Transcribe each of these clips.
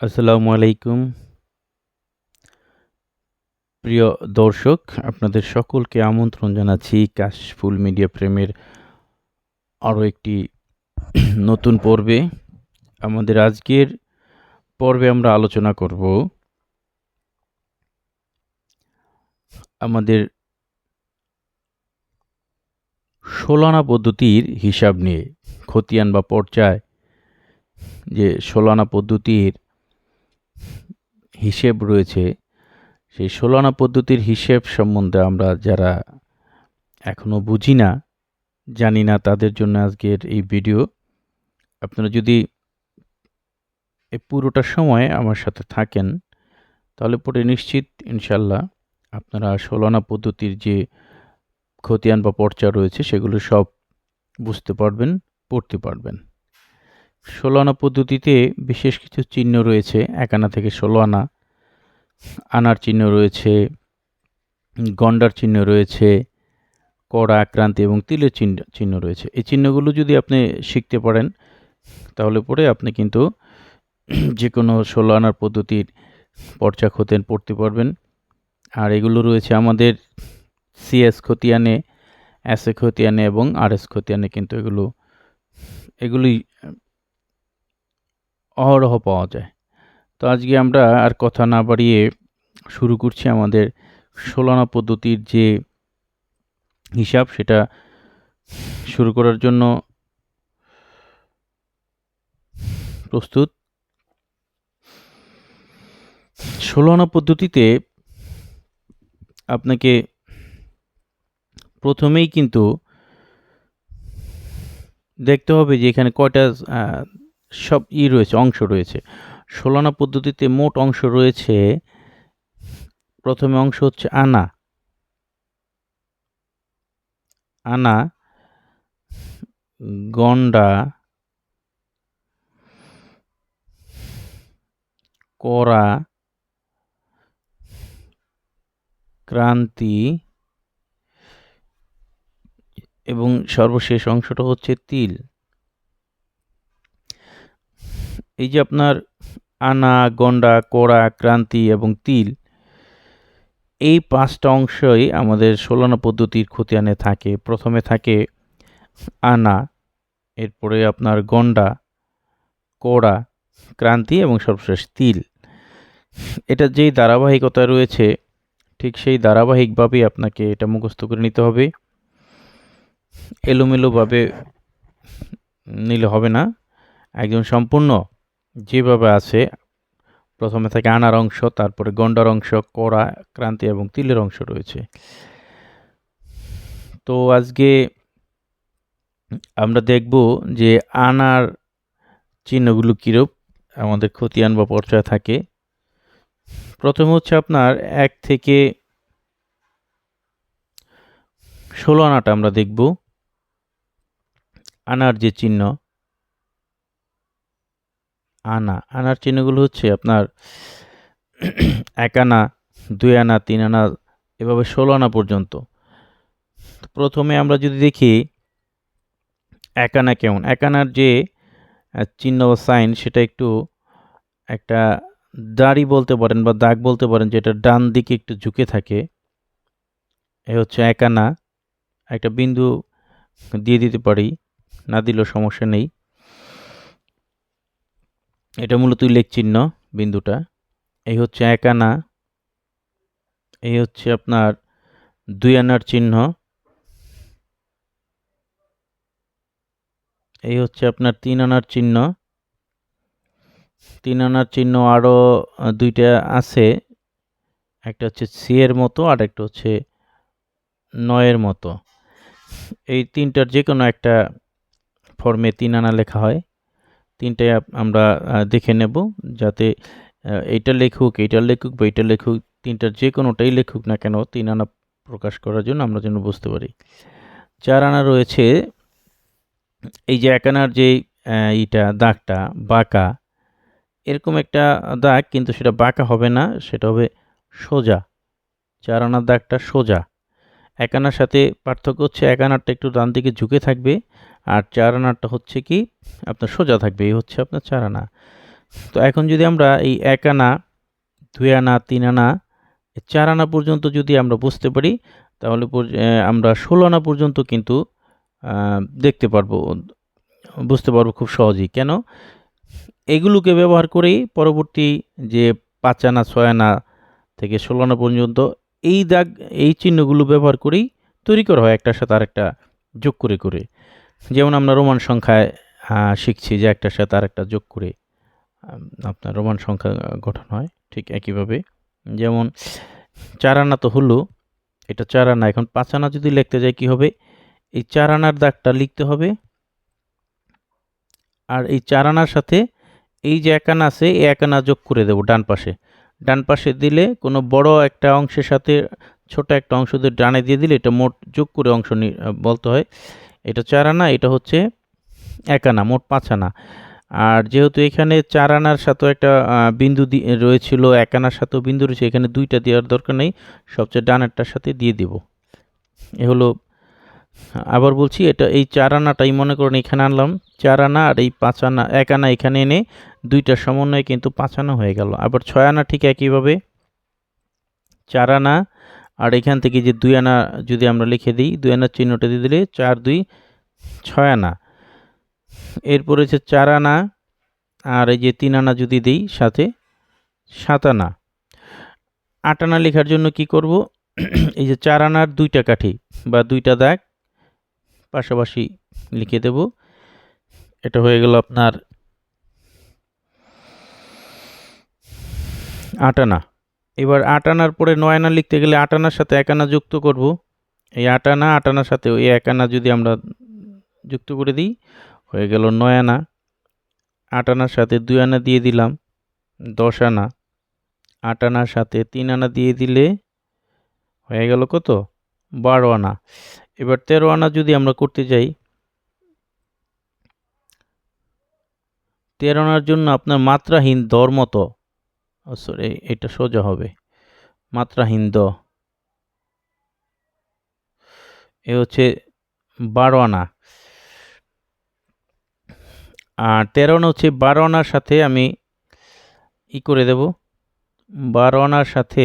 আসসালামু আলাইকুম। প্রিয় দর্শক, আপনাদের সকলকে আমন্ত্রণ জানাচ্ছি কাশফুল মিডিয়া প্রেমের আরও একটি নতুন পর্বে। আমাদের আজকের পর্বে আমরা আলোচনা করব আমাদের ষোলানা পদ্ধতির হিসাব নিয়ে, খতিয়ান বা পর্যায়। যে ষোলানা পদ্ধতির হিসেব রয়েছে, সেই ষোলানা পদ্ধতির হিসেব সম্বন্ধে আমরা যারা এখনও বুঝি না, জানি না তাদের জন্য আজকের এই ভিডিও। আপনারা যদি এই পুরোটা সময় আমার সাথে থাকেন, তাহলে পরে নিশ্চিত ইনশাল্লাহ আপনারা ষোলানা পদ্ধতির যে খতিয়ান বা পর্চা রয়েছে, সেগুলো সব বুঝতে পারবেন, পড়তে পারবেন। ষোলো আনা পদ্ধতিতে বিশেষ কিছু চিহ্ন রয়েছে এক আনা থেকে ষোলো আনা আনার চিহ্ন রয়েছে, গন্ডার চিহ্ন রয়েছে, কড়া আক্রান্তি এবং তিলের চিহ্ন চিহ্ন রয়েছে। এই চিহ্নগুলো যদি আপনি শিখতে পারেন, তাহলে পরে আপনি কিন্তু যে কোনো ষোলো আনার পদ্ধতির পর্চা খতেন, পড়তে পারবেন। আর এগুলো রয়েছে আমাদের সিএস খতিয়ানে এস এ খতিয়ানে এবং আর এস খতিয়ানে কিন্তু এগুলো এগুলি অহরহ পাওয়া যায়। তো আজকে আমরা আর কথা না বাড়িয়ে শুরু করছি আমাদের ষোলানা পদ্ধতির যে হিসাব, সেটা শুরু করার জন্য প্রস্তুত। ষোলানা পদ্ধতিতে আপনাকে প্রথমেই কিন্তু দেখতে হবে যে এখানে কয়টা সব ই রয়েছে, অংশ রয়েছে। ষোলানা পদ্ধতিতে মোট অংশ রয়েছে। প্রথমে অংশ হচ্ছে আনা। আনা, গন্ডা, করা, ক্রান্তি, এবং সর্বশেষ অংশটা হচ্ছে তিল। এই যে আপনার আনা, গন্ডা, কোড়া, ক্রান্তি এবং তিল। এই পাঁচটা অংশই আমাদের ষোলানা পদ্ধতির খতিয়ানে থাকে। প্রথমে থাকে আনা, এরপরে আপনার গন্ডা, কোড়া, ক্রান্তি এবং সর্বশেষ তিল। এটা যেই ধারাবাহিকতা রয়েছে, ঠিক সেই ধারাবাহিকভাবেই আপনাকে এটা মুখস্থ করে নিতে হবে। এলোমেলোভাবে নিলে হবে না। একদম সম্পূর্ণ যেভাবে আছে, প্রথমে থাকে আনার অংশ, তারপরে গন্ডার অংশ, কড়া, ক্রান্তি এবং তিলের অংশ রয়েছে। তো আজকে আমরা দেখব যে আনার চিহ্নগুলো কীরূপ, আমাদের খতিয়ান বা পর্যায়ে থাকে। প্রথম হচ্ছে আপনার এক থেকে ষোলো আনাটা আমরা দেখব। আনার যে চিহ্ন আনা। আনার চিহ্নগুলো হচ্ছে আপনার এক আনা, দুই আনা, তিন আনা, এভাবে ষোলো আনা পর্যন্ত। প্রথমে আমরা যদি দেখি এক আনা কেমন? এক আনার যে চিহ্ন বা সাইন সেটা একটু একটা দাড়ি বলতে পারেন বা দাগ বলতে পারেন যেটা ডান দিকে একটু ঝুঁকে থাকে, এ হচ্ছে এক আনা। একটা বিন্দু দিয়ে দিতে পারি, না দিলেও সমস্যা নেই। এটা মূলত উল্লেখ চিহ্ন বিন্দুটা। এই হচ্ছে এক আনা। এই হচ্ছে আপনার দুই আনার চিহ্ন। এই হচ্ছে আপনার তিন আনার চিহ্ন। তিন আনার চিহ্ন আরও দুইটা আছে। একটা হচ্ছে সি এর মতো, আর একটা হচ্ছে নয়ের মতো। এই তিনটার যে কোনো একটা ফর্মে তিন আনা লেখা হয়। তিনটাই আমরা দেখে নেব যাতে এইটা লেখুক এইটা লেখুক বা এইটা লেখুক, তিনটার যে কোনোটাই লেখুক না কেন তিন আনা প্রকাশ করার জন্য আমরা যেন বুঝতে পারি। চার আনা রয়েছে, এই যে এক আনার যে এইটা দাগটা, বাঁকা, এরকম একটা দাগ কিন্তু সেটা বাঁকা হবে না, সেটা হবে সোজা। চার আনার দাগটা সোজা। এক আনার সাথে পার্থক্য হচ্ছে এক আনারটা একটু ডান দিকে ঝুঁকে থাকবে আর চার আনারটা হচ্ছে কি, আপনার সোজা থাকবে, এই হচ্ছে আপনার চার আনা। তো এখন যদি আমরা এই এক আনা, দুই আনা, তিন আনা চার আনা পর্যন্ত যদি আমরা বুঝতে পারি, তাহলে আমরা ষোলো আনা পর্যন্ত কিন্তু দেখতে পারব, বুঝতে পারব খুব সহজেই। কেন? এগুলোকে ব্যবহার করেই পরবর্তী যে পাঁচ আনা, ছয় আনা থেকে ষোলো আনা পর্যন্ত এই দাগ, এই চিহ্নগুলো ব্যবহার করেই তৈরি করা হয় একটার সাথে আরেকটা যোগ করে করে। যেমন আমরা রোমান সংখ্যায় শিখছি যে একটার সাথে আরেকটা যোগ করে আপনার রোমান সংখ্যা গঠন হয়, ঠিক একইভাবে। যেমন, চার আনা তো হলো, এটা চার আনা, এখন পাঁচ আনা যদি লিখতে যাই কি হবে? এই চার আনার দাগটা লিখতে হবে, আর এই চার আনার সাথে এই যে এক আনা আছে, এই এক আনা যোগ করে দেবো ডান পাশে। ডান পাশে দিলে কোনো বড় একটা অংশের সাথে ছোট একটা অংশ দিয়ে ডানে দিয়ে দিলে, এটা মোট যোগ করে অংশ বলতে হয়। এটা চার আনা, এটা হচ্ছে এক আনা, মোট পাঁচ আনা। আর যেহেতু এখানে চার আনার সাথেও একটা বিন্দু রয়েছিল, এক আনার সাথেও বিন্দু রয়েছে, এখানে দুইটা দেওয়ার দরকার নেই, সবচেয়ে ডানেরটার সাথে দিয়ে দিব। এ হলো, আবার বলছি, এটা এই চার আনাটাই মনে করেন এখানে আনলাম, চার আনা আর এই পাঁচ আনা, এক আনা এখানে এনে দুইটার সমন্বয়ে কিন্তু পাঁচ আনা হয়ে গেল। আবার ছয় আনা ঠিক একইভাবে, চার আনা আর এখান থেকে যে দুই আনা যদি আমরা লিখে দিই, দুই আনার চিহ্নটা দিয়ে দিলে চার, দুই, ছয় আনা। এরপর হচ্ছে চার আনা আর এই যে তিন আনা যদি দিই সাথে, সাত আনা। আট আনা লেখার জন্য কি করব? এই যে চার আনার দুইটা কাঠি বা দুইটা দাগ পাশাপাশি লিখে দেব। এটা হয়ে গেল আপনার আট আনা। এবার আট আনার পরে নয় আনা লিখতে গেলে আট আনার সাথে এক আনা যুক্ত করব। এই আট আনা, আট আনার সাথে ওই এক আনা যদি আমরা যুক্ত করে দিই, হয়ে গেল নয় আনা। আট আনার সাথে দুই আনা দিয়ে দিলাম, দশ আনা। আট আনার সাথে তিন আনা দিয়ে দিলে হয়ে গেল কত? বারো আনা। এবার তেরো আনা যদি আমরা করতে যাই, তেরো আনার জন্য আপনার মাত্রাহীন দর মতো সরি এটা সোজা হবে। মাত্রাহীন দ এ হচ্ছে বারো আনা আর তেরো আনা হচ্ছে বারো আনার সাথে আমি ই করে দেব। বারো আনার সাথে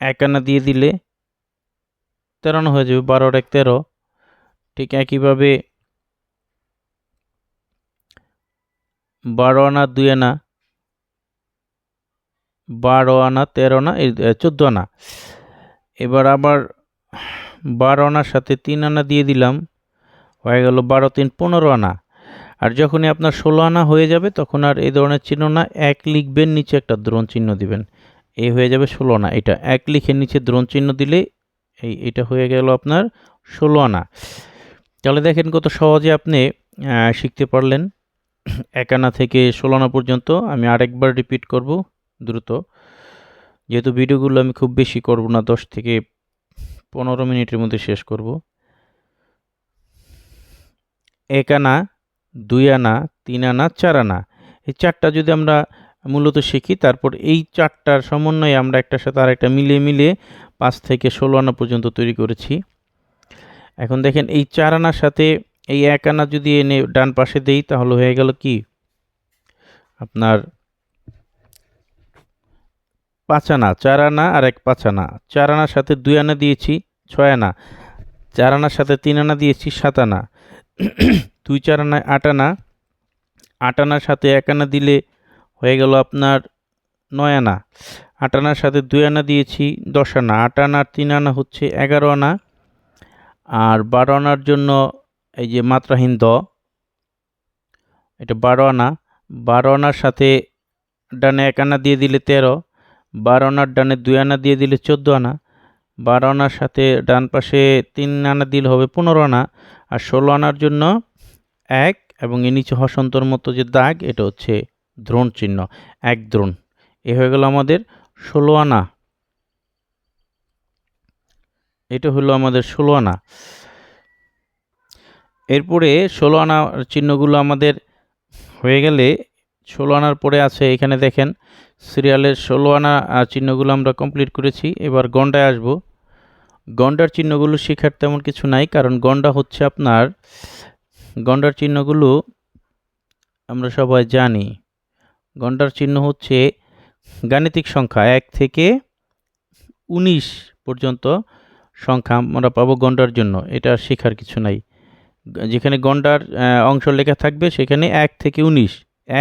এক আনা দিয়ে দিলে তেরো আনা হয়ে যাবে। বারোর এক তেরো। ঠিক একইভাবে বারো আনা, দুই আনা, বারো আনা, তেরো আনা চোদ্দ আনা। এবার আবার বারো আনার সাথে তিন আনা দিয়ে দিলাম, হয়ে গেল বারো তিন, পনেরো আনা। আর যখনই আপনার ষোলো আনা হয়ে যাবে, তখন আর এই ধরনের চিহ্ন না, এক লিখবেন, নিচে একটা দ্রোণ চিহ্ন দিবেন। এই হয়ে যাবে ষোলো আনা, এটা এক লিখে নিচে দ্রোণ চিহ্ন দিলে এই, এটা হয়ে গেল আপনার ষোলো আনা। তাহলে দেখেন কত সহজে আপনি শিখতে পারলেন। এক আনা থেকে ষোলো আনা পর্যন্ত আমি আরেকবার রিপিট করব, দ্রুত। যেহেতু ভিডিওগুলো আমি খুব বেশি করব না, দশ থেকে পনেরো মিনিটের মধ্যে শেষ করব। এক আনা দুই আনা তিন আনা চার আনা এই চারটা যদি আমরা মূলত শিখি, তারপর এই চারটার সমন্বয়ে আমরা একটার সাথে আরেকটা মিলিয়ে মিলিয়ে পাঁচ থেকে ষোলো আনা পর্যন্ত তৈরি করেছি। এখন দেখেন এই চার আনার সাথে এই এক আনা যদি এনে ডান পাশে দেই, তাহলে হয়ে গেল কি? আপনার পাঁচ আনা চার আনা আর এক পাঁচ আনা চার আনার সাথে দুই আনা দিয়েছি, ছয় আনা। চার আনার সাথে তিন আনা দিয়েছি, সাত আনা। দুই চার আনায় আট আনা। আট আনার সাথে এক আনা দিলে হয়ে গেল আপনার নয় আনা। আট আনার সাথে দুই আনা দিয়েছি, দশ আনা। আট আনার তিন আনা হচ্ছে এগারো আনা। আর বারো আনার জন্য এই যে মাত্রাহীন দ, এটা বারো আনা। বারো আনার সাথে ডানে এক আনা দিয়ে দিলে তেরো, বারো আনার ডানে দুই আনা দিয়ে দিলে চোদ্দ আনা। বারো আনার সাথে ডান পাশে তিন আনা দিলে হবে পনেরো আনা। আর ষোলো আনার জন্য এক এবং এ নিচে হসন্তর মতো যে দাগ, এটা হচ্ছে দ্রোণ চিহ্ন, এক দ্রোণ। এ হয়ে গেল আমাদের ষোলো আনা। এটা হলো আমাদের ষোলো আনা। এরপরে ষোলো আনা চিহ্নগুলো আমাদের হয়ে গেলে ষোলো আনার পরে আছে এখানে দেখেন, সিরিয়ালের ষোলো আনা চিহ্নগুলো আমরা কমপ্লিট করেছি। এবার গন্ডায় আসব। গন্ডার চিহ্নগুলো শেখার তেমন কিছু নাই, কারণ গন্ডা হচ্ছে আপনার, গন্ডার চিহ্নগুলো আমরা সবাই জানি। গন্ডার চিহ্ন হচ্ছে গাণিতিক সংখ্যা এক থেকে উনিশ পর্যন্ত সংখ্যা আমরা পাবো গন্ডার জন্য। এটা শেখার কিছু নাই। যেখানে গন্ডার অংশ লেখা থাকবে সেখানে এক থেকে উনিশ।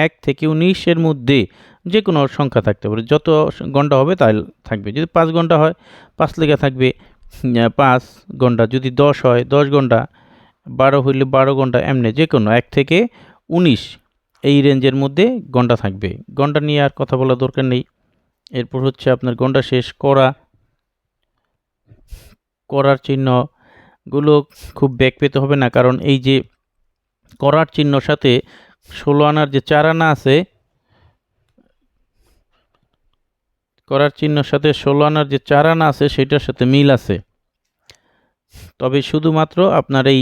এক থেকে উনিশের মধ্যে যে কোনো সংখ্যা থাকতে পারে। যত গন্ডা হবে তাই থাকবে। যদি পাঁচ ঘণ্টা হয়, পাঁচ লেখা থাকবে পাঁচ ঘণ্টা যদি দশ হয়, দশ ঘণ্টা বারো হইলে বারো ঘণ্টা এমনি যে কোনো এক থেকে উনিশ এই রেঞ্জের মধ্যে গন্ডা থাকবে। গন্ডা নিয়ে আর কথা বলার দরকার নেই। এরপর হচ্ছে আপনার গন্ডা শেষ, করা। করার চিহ্নগুলো খুব ব্যাক পেতে হবে না। কারণ এই যে করার চিহ্নর সাথে ষোলো আনার যে চার আনা আছে, করার চিহ্নর সাথে ষোলো আনার যে চার আনা আছে, সেটার সাথে মিল আছে। তবে শুধুমাত্র আপনার এই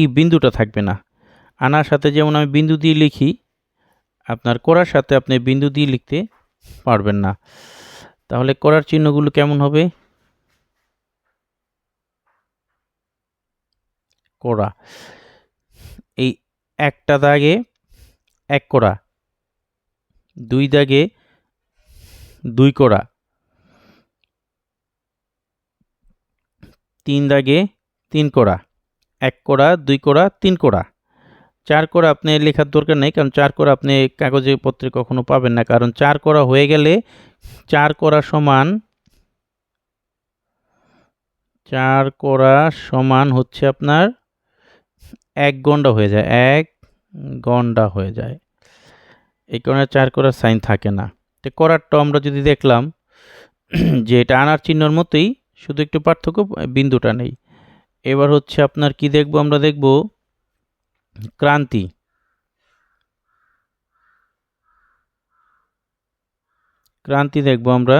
ই বিন্দুটা থাকবে না। আনার সাথে যেমন আমি বিন্দু দিয়ে লিখি, আপনার করার সাথে আপনি বিন্দু দিয়ে লিখতে পারবেন না। তাহলে করার চিহ্নগুলো কেমন হবে? করা। এই একটা দাগে এক করা। দুই দাগে দুই করা। তিন দাগে তিন করা। এক করা, দুই করা, তিন করা। চার করা আপনি লেখার দরকার নেই, কারণ চার করা আপনি কাগজে পত্রে কখনো পাবেন না। কারণ চার করা হয়ে গেলে চার করা সমান চার করা সমান হচ্ছে আপনার এক গন্ডা হয়ে যায়, এক গন্ডা হয়ে যায়। এই কারণে চার করার সাইন থাকে না। তো করারটা আমরা যদি দেখলাম যে এটা আনার চিহ্নর মতোই, শুধু একটু পার্থক্য, বিন্দুটা নেই। এবার হচ্ছে আপনার কি দেখব? আমরা দেখব ক্রান্তি। ক্রান্তি দেখব আমরা।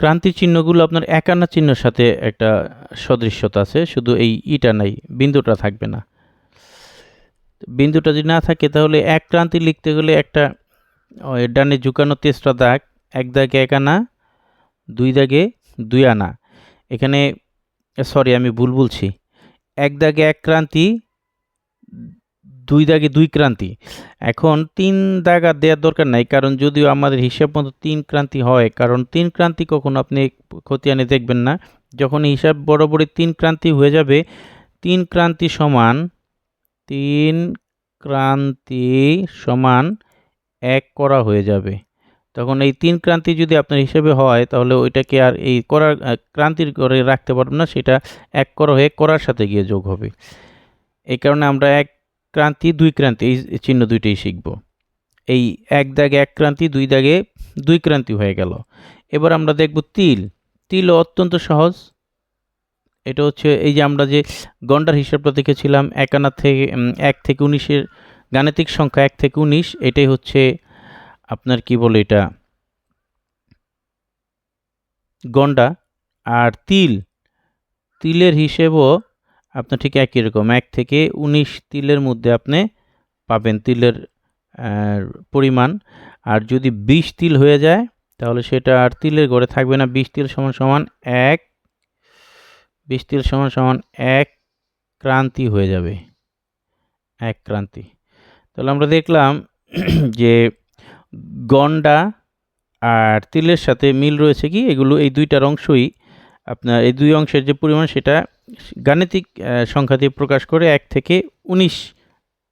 ক্রান্তি চিহ্নগুলো আপনার একান্ন চিহ্নের সাথে একটা সদৃশ্যতা আছে, শুধু এই ইটা নাই, বিন্দুটা থাকবে না। বিন্দুটা যদি না থাকে, তাহলে এক ক্রান্তি লিখতে গেলে একটা ডানে ঝুকানো তেসরা দাগ, এক দাগে এক আনা, দুই দাগে দুই আনা। এখানে সরি আমি ভুল বলছি। এক দাগে এক ক্রান্তি দুই দাগে দুই ক্রান্তি। এখন তিন দাগ আর দেওয়ার দরকার নাই, কারণ যদিও আমাদের হিসাব মতো তিন ক্রান্তি হয়, কারণ তিন ক্রান্তি কখনো আপনি খতিয়ানে দেখবেন না। যখন হিসাব বরাবরই তিন ক্রান্তি হয়ে যাবে, তিন ক্রান্তি সমান, তিন ক্রান্তি সমান এক করা হয়ে যাবে। তখন এই তিন ক্রান্তি যদি আপনার হিসেবে হয়, তাহলে ওইটাকে আর এই করার ক্রান্তির করে রাখতে পারবেন না, সেটা এক করা হয়ে করার সাথে গিয়ে যোগ হবে। এই কারণে আমরা এক ক্রান্তি, দুই ক্রান্তি, এই চিহ্ন দুইটাই শিখব। এই এক দাগে এক ক্রান্তি, দুই দাগে দুই ক্রান্তি হয়ে গেল। এবার আমরা দেখব তিল। তিল অত্যন্ত সহজ। এটা হচ্ছে এই যে আমরা যে গন্ডার হিসাবটা দেখেছিলাম এক আনা থেকে এক থেকে উনিশের গাণিতিক সংখ্যা এক থেকে উনিশ, এটাই হচ্ছে আপনার কি বলে এটা? গন্ডা। আর তিল। তিলের হিসেবও আপনার ঠিক একই রকম, এক থেকে উনিশ তিলের মধ্যে আপনি পাবেন তিলের পরিমাণ। আর যদি বিশ তিল হয়ে যায়, তাহলে সেটা আর তিলের ঘরে থাকবে না। বিশ তিল সমান সমান এক, বিশ তিল সমান সমান এক ক্রান্তি হয়ে যাবে। এক ক্রান্তি। তাহলে আমরা দেখলাম যে গন্ডা আর তিলের সাথে মিল রয়েছে কি? এগুলো এই দুইটার অংশই আপনার এই দুই অংশের যে পরিমাণ সেটা গাণিতিক সংখ্যা দিয়ে প্রকাশ করে এক থেকে উনিশ,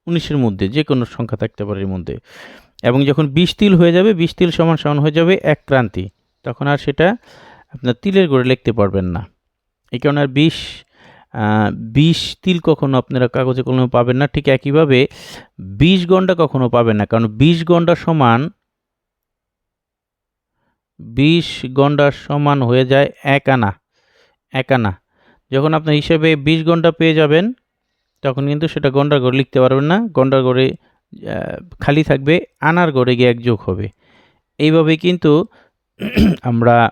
উনিশের মধ্যে যে কোনো সংখ্যা থাকতে পারে এর মধ্যে। এবং যখন বিশ তিল হয়ে যাবে, বিশ তিল সমান সমান হয়ে যাবে এক ক্রান্তি। তখন আর সেটা আপনার তিলের গড়ে লিখতে পারবেন না। এই কারণে আর বিশ বিশ তিল কখনো আপনারা কাগজে কলমে পাবেন না। ঠিক একইভাবে বিশ গন্ডা কখনো পাবেন না। কারণ বিশ গন্ডা সমান, বিশ গন্ডার সমান হয়ে যায় এক আনা। এক আনা যখন আপনার হিসেবে বিশ ঘণ্টা পেয়ে যাবেন তখন কিন্তু সেটা গন্ডার গড়ে লিখতে পারবেন না। গন্ডার আহ, খালি থাকবে আনার গড়ে গিয়ে এক যোগ হবে। এইভাবে কিন্তু আমরা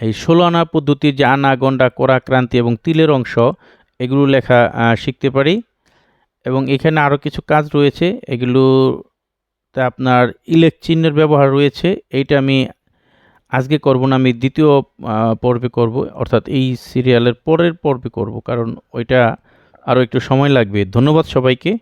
এই ষোলো আনা পদ্ধতির যে আনা গন্ডা করা ক্রান্তি এবং তিলের অংশ এগুলো লেখা শিখতে পারি। এবং এখানে আরও কিছু কাজ রয়েছে। এগুলো তা আপনার ইলেক চিহ্নের ব্যবহার রয়েছে। এইটা আমি আজকে করব না, আমি দ্বিতীয় পর্বে করব, অর্থাৎ এই সিরিয়ালের পরের পর্বে করব, কারণ ওইটা আরও একটু সময় লাগবে। ধন্যবাদ সবাইকে।